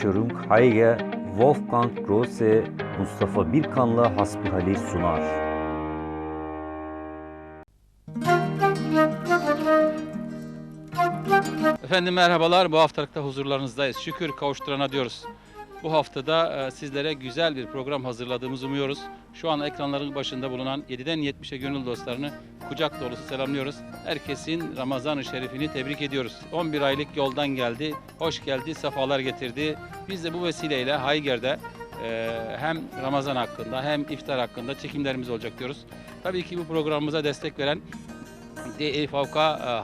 Devkversicherung Haige Wolfgang Grosse Mustafa Birkan'la hasbihali sunar. Efendim merhabalar. Bu haftalıkta huzurlarınızdayız. Şükür kavuşturana diyoruz. Bu haftada e, sizlere güzel bir program hazırladığımızı umuyoruz. Şu an ekranların başında bulunan 7'den 70'e gönül dostlarını kucak dolusu selamlıyoruz. Herkesin Ramazan-ı Şerifini tebrik ediyoruz. 11 aylık yoldan geldi, hoş geldi, sefalar getirdi. Biz de bu vesileyle Hayger'de e, hem Ramazan hakkında hem iftar hakkında çekimlerimiz olacak diyoruz. Tabii ki bu programımıza destek veren DEVK e,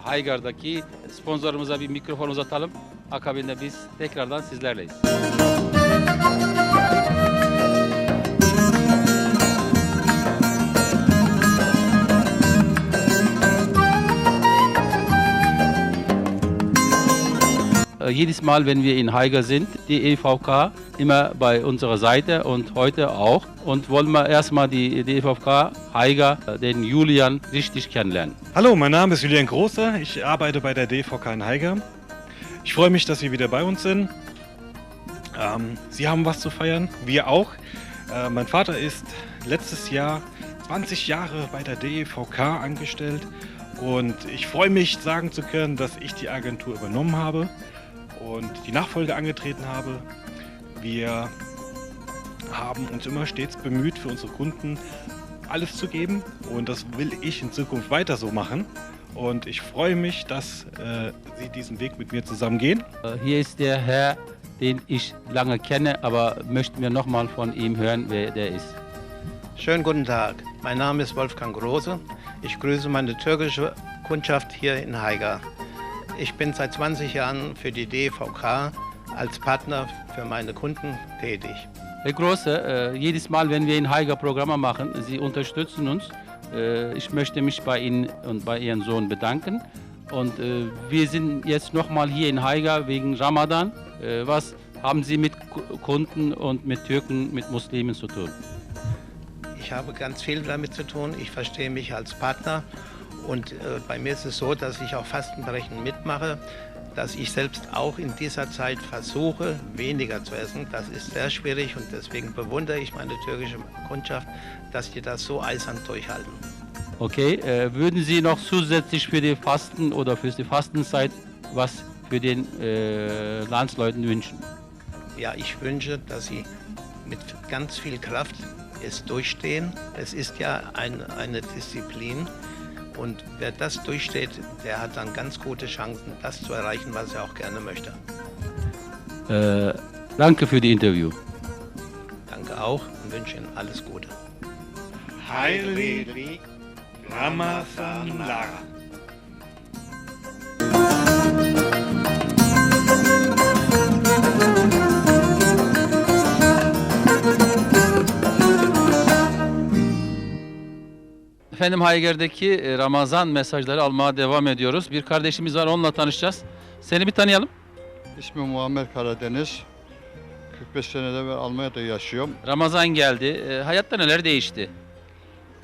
Haygar'daki sponsorumuza bir mikrofon uzatalım. Akabinde biz tekrardan sizlerleyiz. Jedes Mal, wenn wir in Haiger sind, die EVK immer bei unserer Seite und heute auch. Und wollen wir erstmal die, die EVK Haiger, äh, den Julian, richtig kennenlernen. Hallo, mein Name ist Julian Große. Ich arbeite bei der DVK in Haiger. Ich freue mich, dass Sie wieder bei uns sind. Ähm, Sie haben was zu feiern, wir auch. Äh, mein Vater ist letztes Jahr 20 Jahre bei der DEVK angestellt und ich freue mich, sagen zu können, dass ich die Agentur übernommen habe und die Nachfolge angetreten habe. Wir haben uns immer stets bemüht, für unsere Kunden alles zu geben und das will ich in Zukunft weiter so machen. Und ich freue mich, dass äh, Sie diesen Weg mit mir zusammen gehen. Äh, Hier ist der Herr, den ich lange kenne, aber möchten wir nochmal von ihm hören, wer der ist. Schönen guten Tag. Mein Name ist Wolfgang Große. Ich grüße meine türkische Kundschaft hier in Haiger. Ich bin seit 20 Jahren für die DVK als Partner für meine Kunden tätig. Herr Große, äh, jedes Mal, wenn wir in Haiger Programme machen, Sie unterstützen uns. Äh, ich möchte mich bei Ihnen und bei Ihrem Sohn bedanken. Und äh, wir sind jetzt nochmal hier in Haiger wegen Ramadan. Was haben Sie mit Ku- Kunden und mit Türken, mit Muslimen zu tun? Ich habe ganz viel damit zu tun. Ich verstehe mich als Partner und äh, bei mir ist es so, dass ich auch Fastenbrechen mitmache, dass ich selbst auch in dieser Zeit versuche, weniger zu essen. Das ist sehr schwierig und deswegen bewundere ich meine türkische Kundschaft, dass die das so eisern durchhalten. Okay, äh, würden Sie noch zusätzlich für die Fasten oder für die Fastenzeit was für den äh, Landsleuten wünschen? Ja, ich wünsche, dass Sie mit ganz viel Kraft es durchstehen. Es ist ja ein, eine Disziplin und wer das durchsteht, der hat dann ganz gute Chancen, das zu erreichen, was er auch gerne möchte. Äh, danke für die Interview. Danke auch und wünsche Ihnen alles Gute. Heilig Ramazanlar. Efendim Hayger'deki e, Ramazan mesajları almaya devam ediyoruz. Bir kardeşimiz var onunla tanışacağız. Seni bir tanıyalım. İsmim Muammer Karadeniz. 45 senede ben Almanya'da yaşıyorum. Ramazan geldi. E, hayatta neler değişti?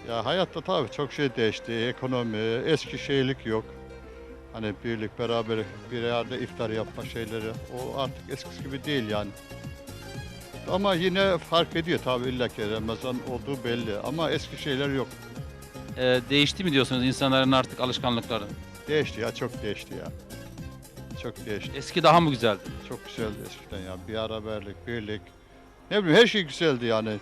Ya hayatta tabii çok şey değişti. Ekonomi, eski şeylik yok. Hani birlik, beraber bir yerde iftar yapma şeyleri. O artık eskisi gibi değil yani. Ama yine fark ediyor tabii illa ki Ramazan olduğu belli. Ama eski şeyler yok. E, değişti mi diyorsunuz insanların artık alışkanlıkları? Değişti ya, çok değişti ya. Çok değişti. Eski daha mı güzeldi? Çok güzeldi eskiden ya. Bir beraberlik, birlik. Ne bileyim her şey güzeldi yani.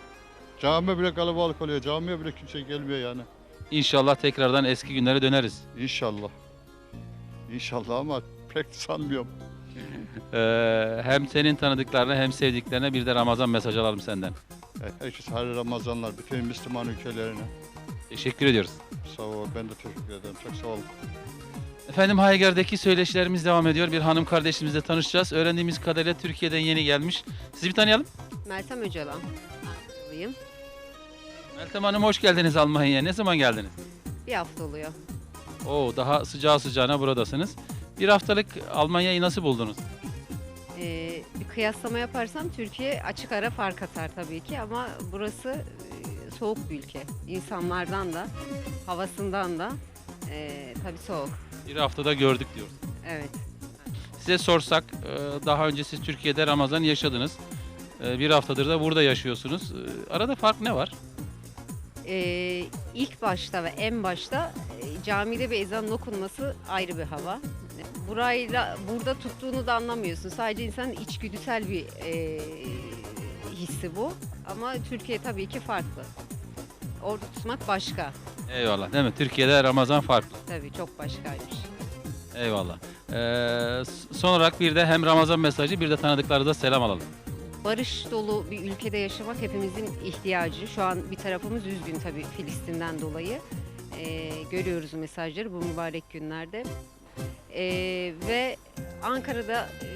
Cami bile kalabalık oluyor. Camiye bile kimse gelmiyor yani. İnşallah tekrardan eski günlere döneriz. İnşallah. İnşallah ama pek sanmıyorum. E, hem senin tanıdıklarına hem sevdiklerine bir de Ramazan mesajı alalım senden. Herkes hayırlı Ramazanlar bütün Müslüman ülkelerine. Teşekkür ediyoruz. Sağ ol. Ben de teşekkür ederim. Çok sağ olun. Efendim Hayger'deki söyleşilerimiz devam ediyor. Bir hanım kardeşimizle tanışacağız. Öğrendiğimiz kadarıyla Türkiye'den yeni gelmiş. Sizi bir tanıyalım. Meltem Öcalan. Ankaralıyım. Meltem Hanım hoş geldiniz Almanya'ya. Ne zaman geldiniz? Bir hafta oluyor. Oo daha sıcağı sıcağına buradasınız. Bir haftalık Almanya'yı nasıl buldunuz? Ee, bir kıyaslama yaparsam Türkiye açık ara fark atar tabii ki ama burası soğuk bir ülke. İnsanlardan da, havasından da e, tabii soğuk. Bir haftada gördük diyoruz. Evet. Size sorsak e, daha önce siz Türkiye'de Ramazan yaşadınız. E, Bir haftadır da burada yaşıyorsunuz. E, Arada fark ne var? Ee, ilk başta ve en başta e, camide bir ezanın okunması ayrı bir hava. Burayla burada tuttuğunu da anlamıyorsun. Sadece insanın içgüdüsel bir e, hissi bu. Ama Türkiye tabii ki farklı. Orada tutmak başka. Eyvallah değil mi? Türkiye'de Ramazan farklı. Tabii çok başkaymış. Eyvallah. Ee, son olarak bir de hem Ramazan mesajı bir de tanıdıklarınıza selam alalım. Barış dolu bir ülkede yaşamak hepimizin ihtiyacı. Şu an bir tarafımız üzgün tabii Filistin'den dolayı. Ee, görüyoruz mesajları bu mübarek günlerde. Ee, ve Ankara'da e,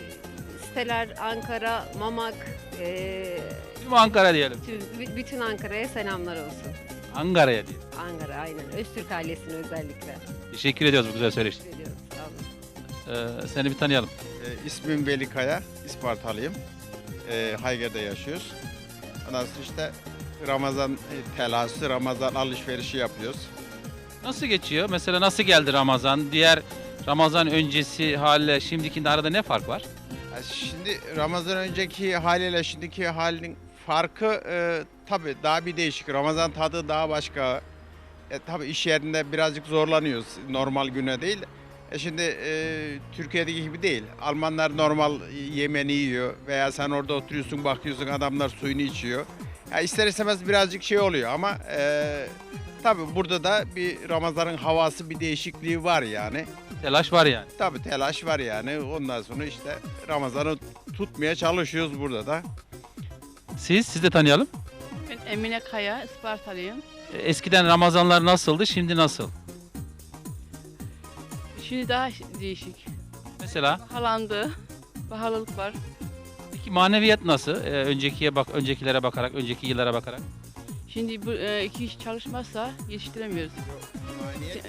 siteler, Ankara, Mamak, e, Tüm Ankara diyelim. tüm- bütün Ankara'ya selamlar olsun. Ankara'ya diyelim. Ankara aynen. Öztürk ailesine özellikle. Teşekkür ediyoruz bu güzel söyleşi. Teşekkür ediyoruz. Sağ olun. Ee, seni bir tanıyalım. E, ismim Veli Kaya, İspartalıyım. E, Hayger'de yaşıyoruz. Ondan sonra işte Ramazan e, telaşı, Ramazan alışverişi yapıyoruz. Nasıl geçiyor? Mesela nasıl geldi Ramazan? Diğer Ramazan öncesi halle şimdikinde arada ne fark var? Ha, Şimdi Ramazan önceki haliyle şimdiki halinin farkı e, tabii daha bir değişik. Ramazan tadı daha başka. E, tabii iş yerinde birazcık zorlanıyoruz normal güne değil. E şimdi e, Türkiye'deki gibi değil. Almanlar normal yemeni yiyor veya sen orada oturuyorsun bakıyorsun adamlar suyunu içiyor. Ya ister istemez birazcık şey oluyor ama e, tabii burada da bir Ramazan'ın havası bir değişikliği var yani. Telaş var yani. Tabii telaş var yani. Ondan sonra işte Ramazan'ı tutmaya çalışıyoruz burada da. Siz, siz de tanıyalım. Ben Emine Kaya, Ispartalıyım. Ee, Eskiden Ramazanlar nasıldı, şimdi nasıl? Şimdi daha değişik. Mesela Pahalandı. Pahalılık var. peki maneviyat nasıl? Ee, öncekiye bak, öncekilere bakarak, önceki yıllara bakarak. Şimdi bu e, iki iş çalışmazsa yetiştiremiyoruz. Maliyet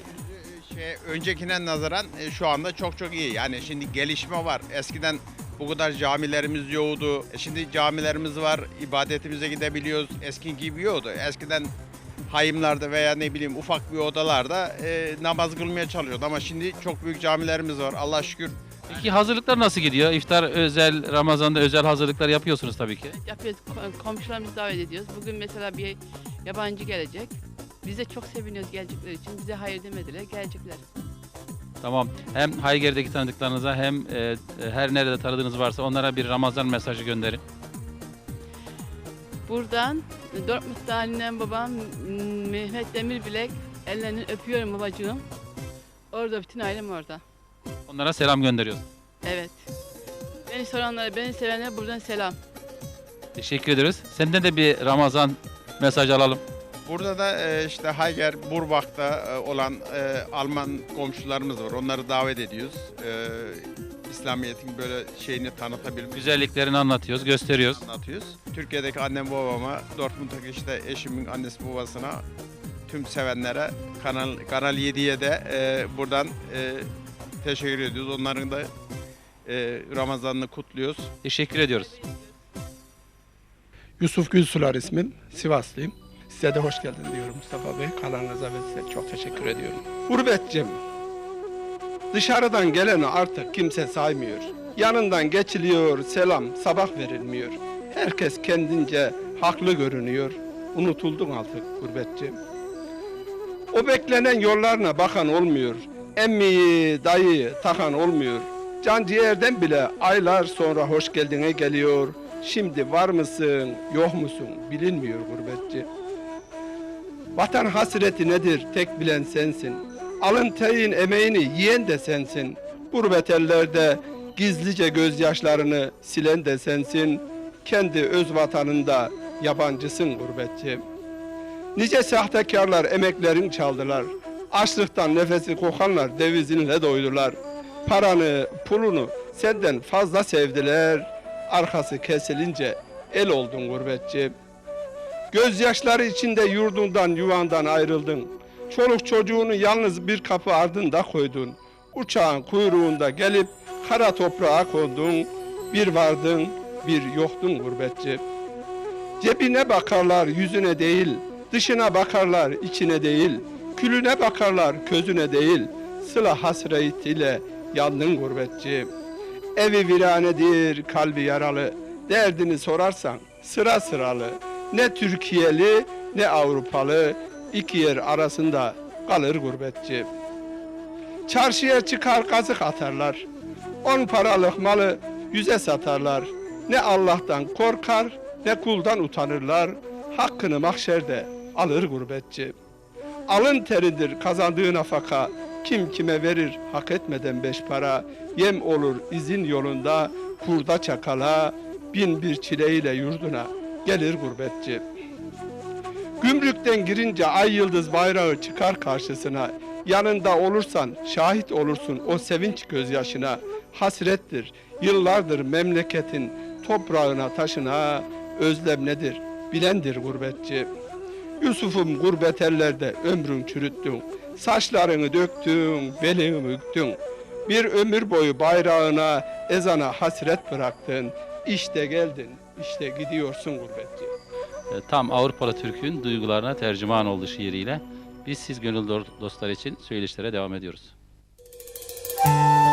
şey, öncekine nazaran e, şu anda çok çok iyi. Yani şimdi gelişme var. Eskiden bu kadar camilerimiz yoktu. E, Şimdi camilerimiz var. ibadetimize gidebiliyoruz. Eski gibi yoktu. Eskiden hayımlarda veya ne bileyim ufak bir odalarda e, namaz kılmaya çalışıyordu. Ama şimdi çok büyük camilerimiz var. Allah şükür Peki hazırlıklar nasıl gidiyor? İftar özel, Ramazan'da özel hazırlıklar yapıyorsunuz tabii ki. Yapıyoruz, ko- komşularımızı davet ediyoruz. Bugün mesela bir yabancı gelecek. Biz de çok seviniyoruz gelecekleri için. Bize hayır demediler, gelecekler. Tamam. Hem Hayger'deki tanıdıklarınıza hem e, e, her nerede tanıdığınız varsa onlara bir Ramazan mesajı gönderin. Buradan Dortmund'da annem babam Mehmet Demirbilek ellerinden öpüyorum babacığım. Orada bütün ailem orada. Onlara selam gönderiyoruz. Evet. Beni soranlara, beni sevenlere buradan selam. Teşekkür ediyoruz. Senden de bir Ramazan mesajı alalım. Burada da e, işte Hayger, Burbak'ta e, olan e, Alman komşularımız var. Onları davet ediyoruz. E, İslamiyet'in böyle şeyini tanıtabilmek Güzelliklerini anlatıyoruz, gösteriyoruz. anlatıyoruz. Türkiye'deki annem babama, Dortmund'daki işte eşimin annesi babasına, tüm sevenlere, Kanal Kanal 7'ye de e, buradan e, teşekkür ediyoruz. Onların da e, Ramazan'ını kutluyoruz. Teşekkür ediyoruz. Yusuf Gülsular ismim. Sivaslıyım. Size de hoş geldin diyorum Mustafa Bey. Kalanınıza ve size çok teşekkür ediyorum. Gurbetçim. Dışarıdan geleni artık kimse saymıyor. Yanından geçiliyor, selam, sabah verilmiyor. Herkes kendince haklı görünüyor. Unutuldun artık gurbetçi. O beklenen yollarına bakan olmuyor. Emmiyi, dayı takan olmuyor. Can ciğerden bile aylar sonra hoş geldine geliyor. Şimdi var mısın, yok musun bilinmiyor gurbetçi. Vatan hasreti nedir tek bilen sensin. Alın terin emeğini yiyen de sensin. Gurbet ellerde gizlice gözyaşlarını silen de sensin. Kendi öz vatanında yabancısın gurbetçi. Nice sahtekarlar emeklerin çaldılar. Açlıktan nefesi kokanlar devizinle doydular. Paranı, pulunu senden fazla sevdiler. Arkası kesilince el oldun gurbetçi. Gözyaşları içinde yurdundan yuvandan ayrıldın. Çoluk çocuğunu yalnız bir kapı ardında koydun. Uçağın kuyruğunda gelip kara toprağa kondun. Bir vardın, bir yoktun gurbetçi. Cebine bakarlar yüzüne değil, dışına bakarlar içine değil, külüne bakarlar közüne değil, sıla hasret ile yandın gurbetçi. Evi viranedir, kalbi yaralı. Derdini sorarsan sıra sıralı. Ne Türkiye'li ne Avrupalı iki yer arasında kalır gurbetçi. Çarşıya çıkar kazık atarlar. On paralık malı yüze satarlar. Ne Allah'tan korkar ne kuldan utanırlar. Hakkını mahşerde alır gurbetçi. Alın teridir kazandığı nafaka. Kim kime verir hak etmeden beş para. Yem olur izin yolunda kurda çakala. Bin bir çileyle yurduna gelir gurbetçi. Gümrükten girince ay yıldız bayrağı çıkar karşısına. Yanında olursan şahit olursun o sevinç gözyaşına. Hasrettir yıllardır memleketin toprağına taşına. Özlem nedir bilendir gurbetçi. Yusuf'um gurbet ellerde ömrün çürüttün. Saçlarını döktün, belini büktün. Bir ömür boyu bayrağına, ezana hasret bıraktın. İşte geldin, işte gidiyorsun gurbetçi. E, Tam Avrupalı Türk'ün duygularına tercüman oldu şiiriyle. Biz siz gönül do- dostlar için söyleşilere devam ediyoruz. Efendim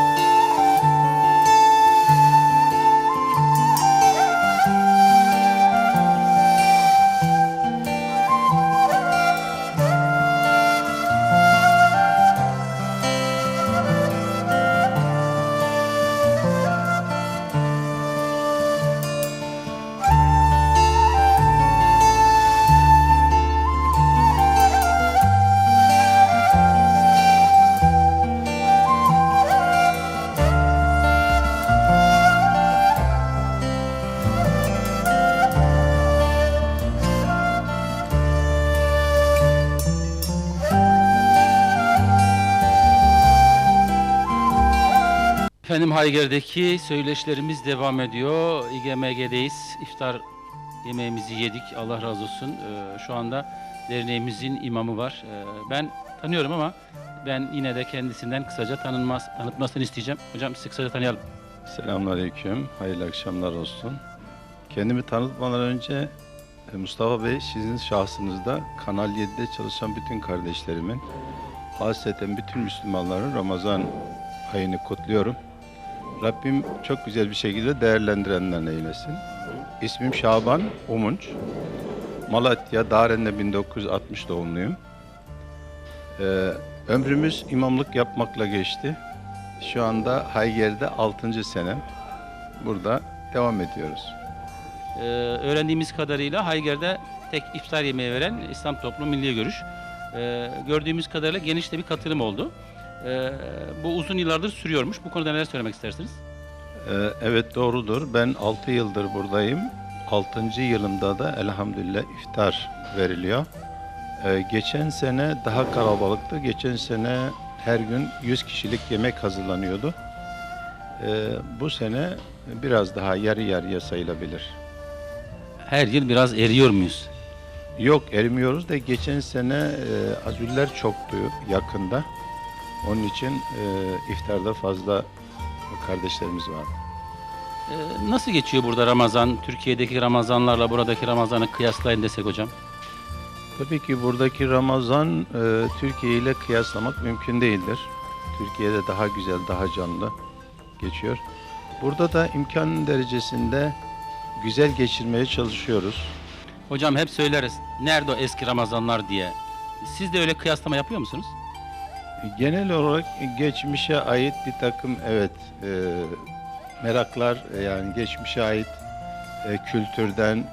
Hayger'deki söyleşilerimiz devam ediyor. İGMG'deyiz. İftar yemeğimizi yedik. Allah razı olsun. Ee, şu anda derneğimizin imamı var. Ee, ben tanıyorum ama ben yine de kendisinden kısaca tanınmaz, tanıtmasını isteyeceğim. Hocam sizi kısaca tanıyalım. Selamünaleyküm, hayırlı akşamlar olsun. Kendimi tanıtmadan önce e, Mustafa Bey sizin şahsınızda Kanal 7'de çalışan bütün kardeşlerimin, hasreten bütün Müslümanların Ramazan ayını kutluyorum. Rabbim çok güzel bir şekilde değerlendirenlerine eylesin. İsmim Şaban Umunç. Malatya, Daren'de 1960 doğumluyum. Ee, ömrümüz imamlık yapmakla geçti. Şu anda Hayger'de 6. senem. Burada devam ediyoruz. Ee, öğrendiğimiz kadarıyla Hayger'de tek iftar yemeği veren İslam Toplumu Milli Görüş. Ee, gördüğümüz kadarıyla geniş bir katılım oldu. Ee, bu uzun yıllardır sürüyormuş. Bu konuda neler söylemek istersiniz? Ee, evet doğrudur. Ben 6 yıldır buradayım. 6. yılımda da elhamdülillah iftar veriliyor. Ee, geçen sene daha kalabalıktı. Geçen sene her gün 100 kişilik yemek hazırlanıyordu. Bu sene biraz daha yarı yarıya sayılabilir. Her yıl biraz eriyor muyuz? Yok erimiyoruz da geçen sene e, azüller çoktu yakında. Onun için e, iftarda fazla kardeşlerimiz var. Ee, nasıl geçiyor burada Ramazan? Türkiye'deki Ramazanlarla buradaki Ramazan'ı kıyaslayın desek hocam. Tabii ki buradaki Ramazan e, Türkiye ile kıyaslamak mümkün değildir. Türkiye'de daha güzel, daha canlı geçiyor. Burada da imkan derecesinde güzel geçirmeye çalışıyoruz. Hocam hep söyleriz. Nerede o eski Ramazanlar diye. Siz de öyle kıyaslama yapıyor musunuz? Genel olarak geçmişe ait bir takım evet e, meraklar e, yani geçmişe ait e, kültürden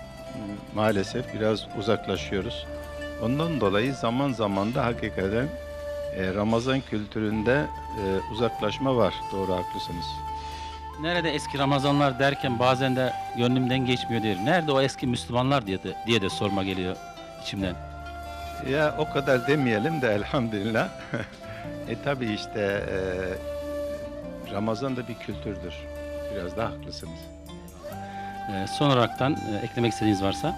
maalesef biraz uzaklaşıyoruz. Ondan dolayı zaman zaman da hakikaten e, Ramazan kültüründe e, uzaklaşma var. Doğru haklısınız. Nerede eski Ramazanlar derken bazen de gönlümden geçmiyor değil. Nerede o eski Müslümanlar diye de, diye de sorma geliyor içimden. Ya o kadar demeyelim de elhamdülillah. e tabi işte e, Ramazan da bir kültürdür. Biraz da haklısınız. Ee, son olaraktan e, eklemek istediğiniz varsa.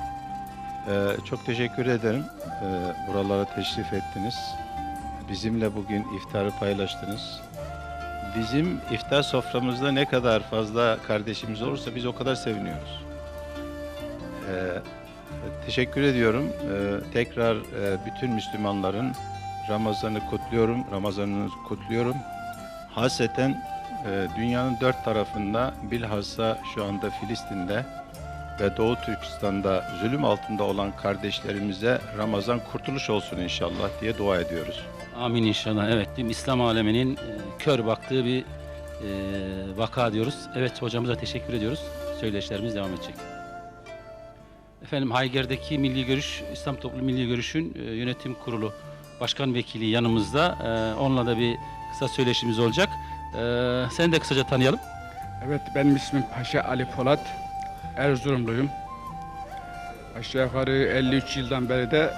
Ee, çok teşekkür ederim. Ee, buralara teşrif ettiniz. Bizimle bugün iftarı paylaştınız. Bizim iftar soframızda ne kadar fazla kardeşimiz olursa biz o kadar seviniyoruz. Ee, teşekkür ediyorum. Ee, tekrar e, bütün Müslümanların Ramazan'ı kutluyorum. Ramazan'ını kutluyorum. Haseten e, dünyanın dört tarafında bilhassa şu anda Filistin'de ve Doğu Türkistan'da zulüm altında olan kardeşlerimize Ramazan kurtuluş olsun inşallah diye dua ediyoruz. Amin inşallah. Evet, İslam aleminin e, kör baktığı bir e, vaka diyoruz. Evet, hocamıza teşekkür ediyoruz. Söyleşilerimiz devam edecek. Efendim Hayger'deki Milli Görüş, İslam Toplum Milli Görüş'ün e, yönetim kurulu başkan vekili yanımızda. E, onunla da bir kısa söyleşimiz olacak. E, seni de kısaca tanıyalım. Evet benim ismim Paşa Ali Polat. Erzurumluyum. Aşağı yukarı 53 yıldan beri de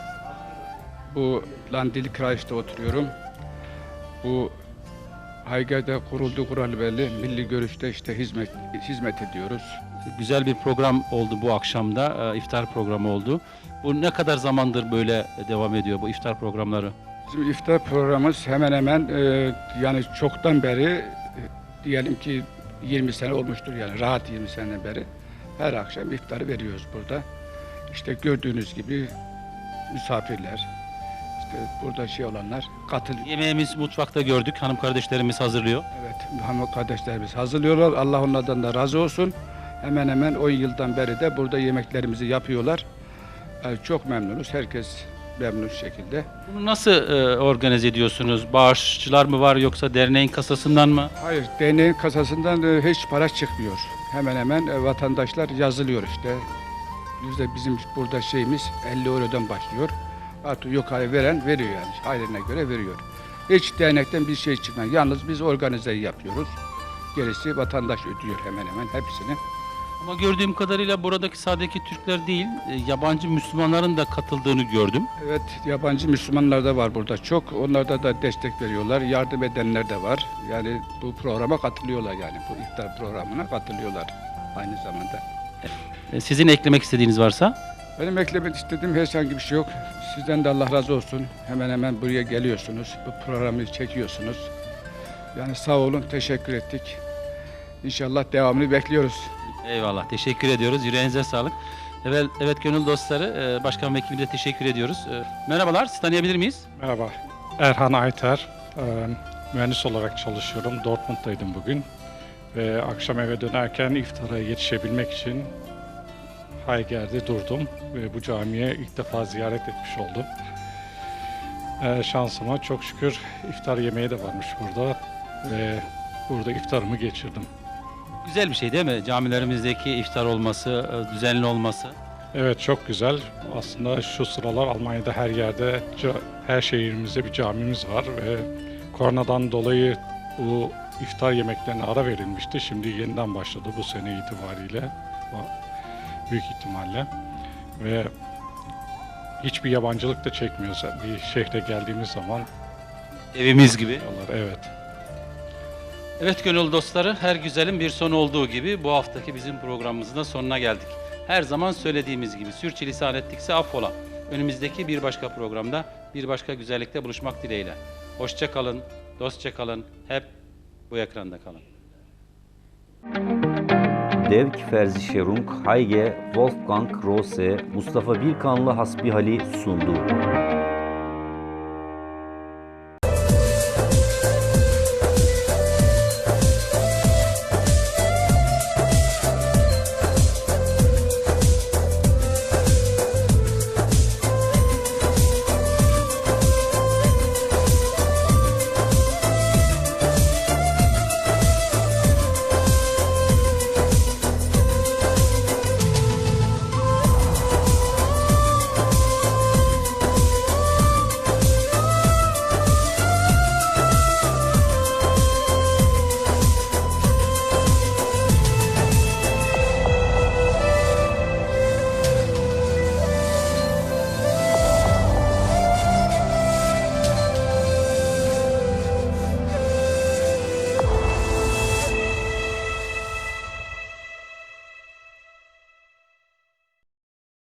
bu Landil Kreis'te oturuyorum. Bu Hayger'de kuruldu kuralı belli. Milli görüşte işte hizmet hizmet ediyoruz. Güzel bir program oldu bu akşamda. e, iftar programı oldu. Bu ne kadar zamandır böyle devam ediyor bu iftar programları? Bizim iftar programımız hemen hemen e, yani çoktan beri e, diyelim ki 20 sene olmuştur yani rahat 20 sene beri her akşam iftarı veriyoruz burada. İşte gördüğünüz gibi misafirler, işte burada şey olanlar katılıyor. Yemeğimiz mutfakta gördük. Hanım kardeşlerimiz hazırlıyor. Evet, hanım kardeşlerimiz hazırlıyorlar. Allah onlardan da razı olsun. Hemen hemen 10 yıldan beri de burada yemeklerimizi yapıyorlar. Yani çok memnunuz. Herkes memnun şekilde. Bunu nasıl e, organize ediyorsunuz? Bağışçılar mı var yoksa derneğin kasasından mı? Hayır, derneğin kasasından e, hiç para çıkmıyor. Hemen hemen e, vatandaşlar yazılıyor işte. Yüzde bizim burada şeyimiz 50 eurodan başlıyor. Artık yukarı veren veriyor yani. Haline göre veriyor. Hiç dernekten bir şey çıkmıyor. Yalnız biz organizeyi yapıyoruz. Gerisi vatandaş ödüyor hemen hemen hepsini. Ama gördüğüm kadarıyla buradaki sadece Türkler değil, e, yabancı Müslümanların da katıldığını gördüm. Evet, yabancı Müslümanlar da var burada çok. Onlarda da destek veriyorlar. Yardım edenler de var. Yani bu programa katılıyorlar yani. Bu iftar programına katılıyorlar aynı zamanda. E, Sizin eklemek istediğiniz varsa? Benim eklemek istediğim herhangi bir şey yok. Sizden de Allah razı olsun. Hemen hemen buraya geliyorsunuz. Bu programı çekiyorsunuz. Yani sağ olun, teşekkür ettik. İnşallah devamını bekliyoruz. Eyvallah, teşekkür ediyoruz. Yüreğinize sağlık. Evet, evet gönül dostları, e, başkan vekilimize teşekkür ediyoruz. E, Merhabalar, sizi tanıyabilir miyiz? Merhaba, Erhan Ayter. Ee, Mühendis olarak çalışıyorum. Dortmund'daydım bugün. Ve akşam eve dönerken iftara yetişebilmek için Hayger'de durdum. Ve bu camiye ilk defa ziyaret etmiş oldum. Ee, şansıma çok şükür iftar yemeği de varmış burada. Ve burada iftarımı geçirdim. Güzel bir şey değil mi? Camilerimizdeki iftar olması, e, düzenli olması. Evet çok güzel. Aslında şu sıralar Almanya'da her yerde, her şehrimizde bir camimiz var ve koronadan dolayı bu iftar yemeklerine ara verilmişti. Şimdi yeniden başladı bu sene itibariyle. Büyük ihtimalle. Ve hiçbir yabancılık da çekmiyoruz. Bir şehre geldiğimiz zaman Evimiz gibi. evet. Evet gönül dostları, her güzelin bir sonu olduğu gibi bu haftaki bizim programımızın da sonuna geldik. Her zaman söylediğimiz gibi sürçülisan ettikse affola. Önümüzdeki bir başka programda bir başka güzellikte buluşmak dileğiyle. Hoşça kalın, dostça kalın, hep bu ekranda kalın. Devk Ferzişerung Hayge Wolfgang Rose Mustafa Birkanlı Hasbihali sundu.